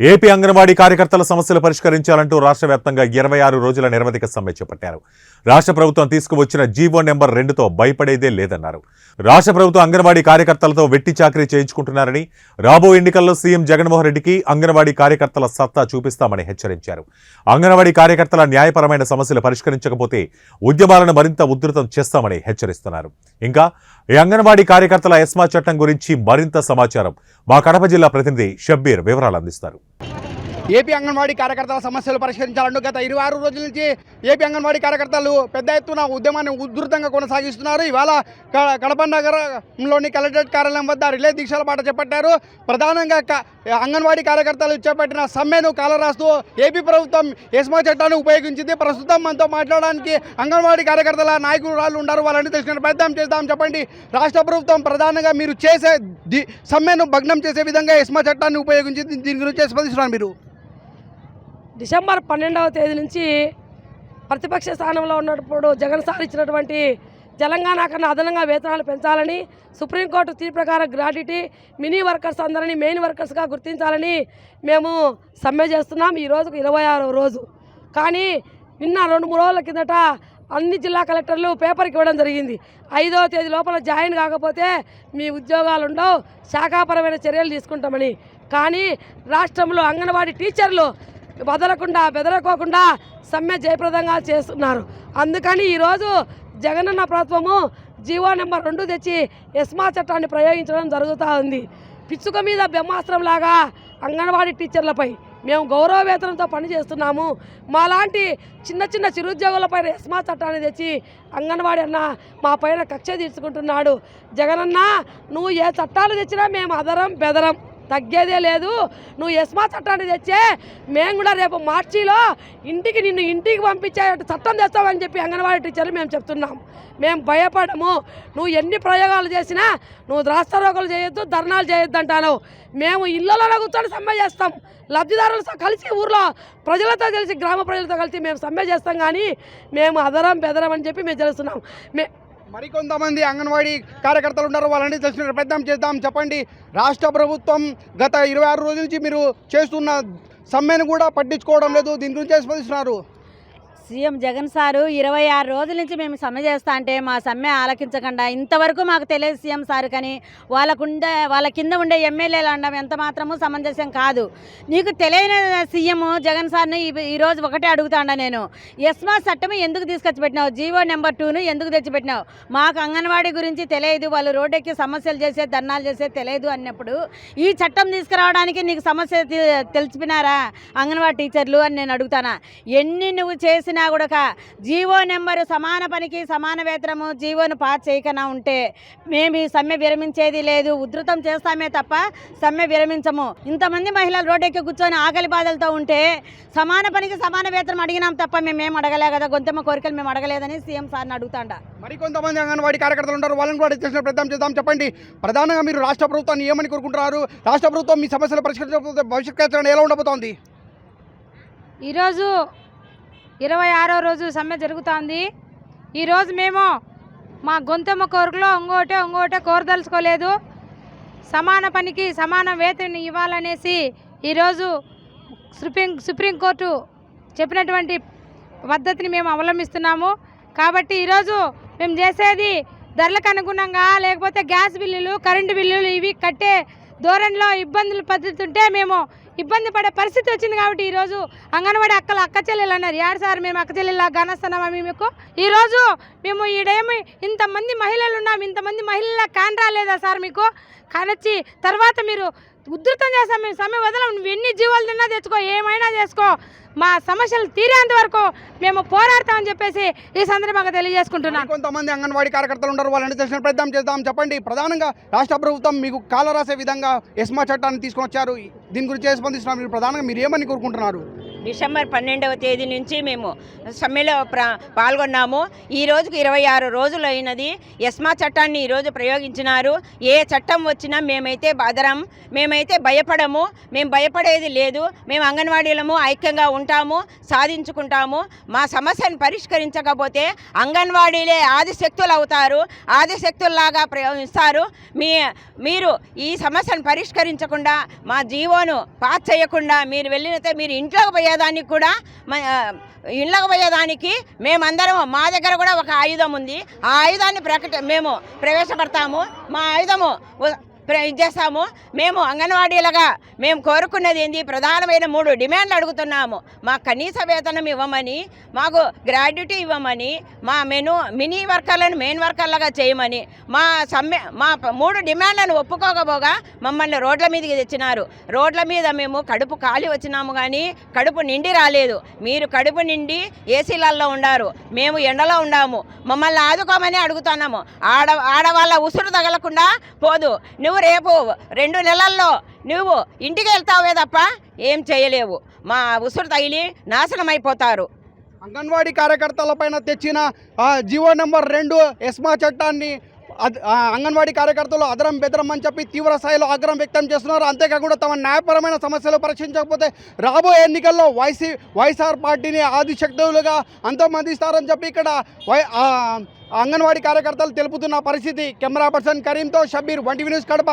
AP anganwadi కార్యకర్తల సమస్యలు పరిష్కరించాలంటూ రాష్ట్ర వ్యాప్తంగా ఇరవై ఆరు రోజుల నిరవధిక సమ్మె చేపట్టారు. రాష్ట్ర ప్రభుత్వం తీసుకువచ్చిన జీవో నెంబర్ రెండుతో భయపడేదే లేదన్నారు. రాష్ట్ర ప్రభుత్వం అంగన్వాడీ కార్యకర్తలతో వెట్టి చాకరీ చేయించుకుంటున్నారని రాబో ఎన్నికల్లో సీఎం జగన్మోహన్ రెడ్డికి అంగన్వాడీ కార్యకర్తల సత్తా చూపిస్తామని హెచ్చరించారు. అంగన్వాడీ కార్యకర్తల న్యాయపరమైన సమస్యలు పరిష్కరించకపోతే ఉద్యమాలను మరింత ఉధృతం చేస్తామని హెచ్చరిస్తున్నారు. ఇంకా ఈ అంగన్వాడీ కార్యకర్తల ఎస్మా చట్టం గురించి మరింత సమాచారం మా కడప జిల్లా ప్రతినిధి షబ్బీర్ వివరాలు అందిస్తారు. ఏపీ అంగన్వాడీ కార్యకర్తల సమస్యలు పరిష్కరించాలంటూ గత ఇరవై ఆరు రోజుల నుంచి ఏపీ అంగన్వాడీ కార్యకర్తలు పెద్ద ఎత్తున ఉద్యమాన్ని ఉధృతంగా కొనసాగిస్తున్నారు. ఇవాళ కడప నగరంలోని కలెక్టరేట్ కార్యాలయం వద్ద రిలే దీక్షల బాట చేపట్టారు. ప్రధానంగా అంగన్వాడీ కార్యకర్తలు చేపట్టిన సమ్మెను కాలరాస్తూ ఏపీ ప్రభుత్వం ఎస్మా చట్టాన్ని ఉపయోగించింది. ప్రస్తుతం మనతో మాట్లాడడానికి అంగన్వాడీ కార్యకర్తల నాయకులు వాళ్ళు ఉన్నారు వాళ్ళని తెలుసుకునే ప్రయత్నం చేద్దాం. చెప్పండి. రాష్ట్ర ప్రభుత్వం ప్రధానంగా మీరు చేసే సమ్మెను భగ్నం చేసే విధంగా ఎస్మా చట్టాన్ని ఉపయోగించింది. దీని గురించి స్పందిస్తున్నారు మీరు. డిసెంబర్ పన్నెండవ తేదీ నుంచి ప్రతిపక్ష స్థానంలో ఉన్నప్పుడు జగన్ సార్ ఇచ్చినటువంటి తెలంగాణ కన్నా అదనంగా వేతనాలు పెంచాలని సుప్రీంకోర్టు తీర్పు ప్రకారం గ్రాడ్యుటీ మినీ వర్కర్స్ అందరినీ మెయిన్ వర్కర్స్గా గుర్తించాలని మేము సమ్మె చేస్తున్నాం ఈ రోజుకు ఇరవై ఆరవ రోజు. కానీ నిన్న రెండు మూడు రోజుల కిందట అన్ని జిల్లా కలెక్టర్లు పేపర్కి ఇవ్వడం జరిగింది. ఐదవ తేదీ లోపల జాయిన్ కాకపోతే మీ ఉద్యోగాలు ఉండవు శాఖాపరమైన చర్యలు తీసుకుంటామని. కానీ రాష్ట్రంలో అంగన్వాడీ టీచర్లు వదలకుండా బెదరకోకుండా సమ్మె జయప్రదంగా చేస్తున్నారు. అందుకని ఈరోజు జగనన్న ప్రభుత్వము జీవో నెంబర్ రెండు తెచ్చి ఎస్మా చట్టాన్ని ప్రయోగించడం జరుగుతూ ఉంది. పిచ్చుక మీద బ్రహ్మాస్త్రం లాగా అంగన్వాడీ టీచర్లపై మేము గౌరవ వేతనంతో పని చేస్తున్నాము మాలాంటి చిన్న చిన్న చిరుద్యోగులపైన ఎస్మా చట్టాన్ని తెచ్చి అంగన్వాడి అన్న మా పైన కక్ష తీర్చుకుంటున్నాడు. జగనన్న నువ్వు ఏ చట్టాలు తెచ్చినా మేము అదరం బెదరం. తగ్గేదే లేదు. నువ్వు ఎస్మా చట్టాన్ని తెచ్చే మేము కూడా రేపు మార్చిలో ఇంటికి నిన్ను ఇంటికి పంపించే చట్టం తెస్తామని చెప్పి అంగన్వాడీ టీచర్లు మేము చెప్తున్నాం. మేము భయపడము. నువ్వు ఎన్ని ప్రయోగాలు చేసినా నువ్వు రాస్తారోకలు చేయొద్దు ధర్నాలు చేయొద్దు అంటాను మేము ఇళ్ళలో కూర్చొని సమ్మె చేస్తాం. లబ్ధిదారులతో కలిసి ఊర్లో ప్రజలతో కలిసి గ్రామ ప్రజలతో కలిసి మేము సమ్మె చేస్తాం కానీ మేము అదరం బెదరం అని చెప్పి మేము తెలుస్తున్నాం మే మరికొంతమంది అంగన్వాడీ కార్యకర్తలు ఉన్నారు. వాళ్ళని తెలిసిన ప్రయత్నం చేద్దాం చెప్పండి. రాష్ట్ర ప్రభుత్వం గత ఇరవై ఆరు రోజుల నుంచి మీరు చేస్తున్న సమ్మెను కూడా పట్టించుకోవడం లేదు. దీని గురించి స్పందిస్తున్నారు? సీఎం జగన్ సారు ఇరవై ఆరు రోజుల నుంచి మేము సమ్మె చేస్తా అంటే మా సమ్మె ఆలకించకుండా ఇంతవరకు మాకు తెలియదు సీఎం సారు కానీ వాళ్ళకుండే వాళ్ళ కింద ఉండే ఎమ్మెల్యేలు అండం ఎంత మాత్రము సమంజసం కాదు. నీకు తెలియని సీఎం జగన్ సార్ని ఈరోజు ఒకటే అడుగుతాండా నేను. ఎస్మా చట్టం ఎందుకు తీసుకొచ్చి పెట్టినావు? జీవో నెంబర్ టూను ఎందుకు తెచ్చిపెట్టినావు? మాకు అంగన్వాడీ గురించి తెలియదు వాళ్ళు రోడ్డెక్కి సమస్యలు చేసే ధర్నాలు చేసే తెలియదు అన్నప్పుడు ఈ చట్టం తీసుకురావడానికి నీకు సమస్య తె- తెలిసిపోయినారా? అంగన్వాడీ టీచర్లు అని నేను అడుగుతానా? ఎన్ని నువ్వు చేసినా కూడా జీవో నెంబరు సమాన పనికి సమాన వేతనము జీవోను పాస్ చేయకనా ఉంటే మేము ఈ సమ్మె విరమించేది లేదు. ఉధృతం చేస్తామే తప్ప సమ్మె విరమించము. ఇంతమంది మహిళలు రోడ్డెక్కి కూర్చొని ఆకలి బాధలతో ఉంటే సమాన పనికి సమాన వేతనం అడిగినాం తప్ప మేమేం అడగలే కదా. గొంతెమ్మ కోరికలు మేము అడగలేదని సీఎం సార్ని అడుగుతాండా. మరికొంతమంది అంగన్వాడీ కార్యకర్తలు ఉంటారు. వాళ్ళని కూడా తెలిసిన ప్రయత్నం చేద్దాం చెప్పండి. ప్రధానంగా మీరు రాష్ట్ర ప్రభుత్వాన్ని ఏమని కోరుకుంటున్నారు? రాష్ట్ర ప్రభుత్వం మీ సమస్యలు పరిష్కరించకపోతే భవిష్యత్ ఎలా ఉండబోతోంది? ఈరోజు ఇరవై ఆరో రోజు సమ్మె జరుగుతోంది. ఈరోజు మేము మా గొంతెమ్మ కోరికలో ఇంకోటే ఇంకోటే కోరదలుచుకోలేదు. సమాన పనికి సమాన వేతనం ఇవ్వాలనేసి ఈరోజు సుప్రీం సుప్రీంకోర్టు చెప్పినటువంటి పద్ధతిని మేము అవలంబిస్తున్నాము. కాబట్టి ఈరోజు మేము చేసేది ధరలకు అనుగుణంగా లేకపోతే గ్యాస్ బిల్లులు కరెంటు బిల్లులు ఇవి కట్టే ధోరణిలో ఇబ్బందులు పదుతుంటే మేము ఇబ్బంది పడే పరిస్థితి వచ్చింది కాబట్టి ఈరోజు అంగన్వాడీ అక్కలు అక్క చెల్లెలు అన్నారు. యాడు సార్ మేము అక్క చెల్లెలా గానస్తున్నామా మీకు? ఈరోజు మేము ఈడేమి ఇంతమంది మహిళలు ఉన్నాం ఇంతమంది మహిళల కాన్ రాలేదా సార్ మీకు? కానొచ్చి తర్వాత మీరు ఉధృతం చేస్తాం మేము. సమ్మె వదలం. నువ్వు ఎన్ని జీవాలు తిన్నా తెచ్చుకో ఏమైనా చేసుకో. మా సమస్యలు తీరేంత వరకు మేము పోరాడతామని చెప్పేసి ఈ సందర్భంగా తెలియజేసుకుంటున్నాను. కొంతమంది అంగన్వాడీ కార్యకర్తలు ఉంటారు. వాళ్ళని తెలిసిన ప్రయత్నం చేద్దాం. చెప్పండి. ప్రధానంగా రాష్ట్ర ప్రభుత్వం మీకు కాల రాసే విధంగా ఎస్మా చట్టాన్ని తీసుకొని వచ్చారు దీని గురించి స్పందిస్తున్నారు. మీరు ప్రధానంగా మీరు ఏమని కోరుకుంటున్నారు? డిసెంబర్ పన్నెండవ తేదీ నుంచి మేము సమ్మెలో పాల్గొన్నాము. ఈ రోజుకి ఇరవై ఆరు రోజులు అయినది ఎస్మా చట్టాన్ని ఈరోజు ప్రయోగించినారు. ఏ చట్టం వచ్చినా మేమైతే బదరం మేమైతే భయపడము. మేము భయపడేది లేదు. మేము అంగన్వాడీలము ఐక్యంగా ఉంటాము సాధించుకుంటాము. మా సమస్యను పరిష్కరించకపోతే అంగన్వాడీలే ఆదిశక్తులు అవుతారు. ఆదిశక్తుల్లాగా ప్రయోగిస్తారు. మీ మీరు ఈ సమస్యను పరిష్కరించకుండా మా జీవోను పాస్ చేయకుండా మీరు వెళ్ళినతే మీరు ఇంట్లోకి పోయేదానికి కూడా మ- పోయేదానికి మేమందరం మా దగ్గర కూడా ఒక ఆయుధం ఉంది. ఆ ఆయుధాన్ని ప్రకట మేము ప్రవేశపెడతాము. మా ఆయుధము చేస్తాము. మేము అంగన్వాడీలుగా మేము కోరుకున్నది ఏంది? ప్రధానమైన మూడు డిమాండ్లు అడుగుతున్నాము. మా కనీస వేతనం ఇవ్వమని మాకు గ్రాడ్యుటీ ఇవ్వమని మా మెను మినీ వర్కర్లను మెయిన్ వర్కర్లుగా చేయమని మా సమ్మె మా మూడు డిమాండ్లను ఒప్పుకోకపోగా మమ్మల్ని రోడ్ల మీదకి తెచ్చినారు. రోడ్ల మీద మేము కడుపు ఖాళీ వచ్చినాము కానీ కడుపు నిండి రాలేదు. మీరు కడుపు నిండి ఏసీలలో ఉండారు. మేము ఎండలో ఉండాము. మమ్మల్ని ఆదుకోమని అడుగుతున్నాము. ఆడ ఆడవాళ్ళ ఉసురు తగలకుండా పోదు. నువ్వు రేపు రెండు నెలల్లో నువ్వు ఇంటికి వెళ్తావే తప్ప ఏం చేయలేవు. మా ఉసురు తగిలి నాశనం అయిపోతారు అంగన్వాడీ కార్యకర్తలపైన తెచ్చిన జీవో నెంబర్ రెండు ఎస్మా చట్టాన్ని అంగన్వాడీ కార్యకర్తలు అదరం బెదరం అని చెప్పి తీవ్ర స్థాయిలో ఆగ్రహం వ్యక్తం చేస్తున్నారు. అంతేకాకుండా తమ న్యాయపరమైన సమస్యలు పరీక్షించకపోతే రాబోయే ఎన్నికల్లో వైసీ వైఎస్ఆర్ పార్టీని ఆదిశక్తులుగా అంతమందిస్తారని చెప్పి ఇక్కడ వై ఆ, అంగన్వాడీ కార్యకర్తలు తెలుపుతున్న పరిస్థితి. కెమెరా పర్సన్ కరీంతో షబీర్ వంటి న్యూస్ కడప.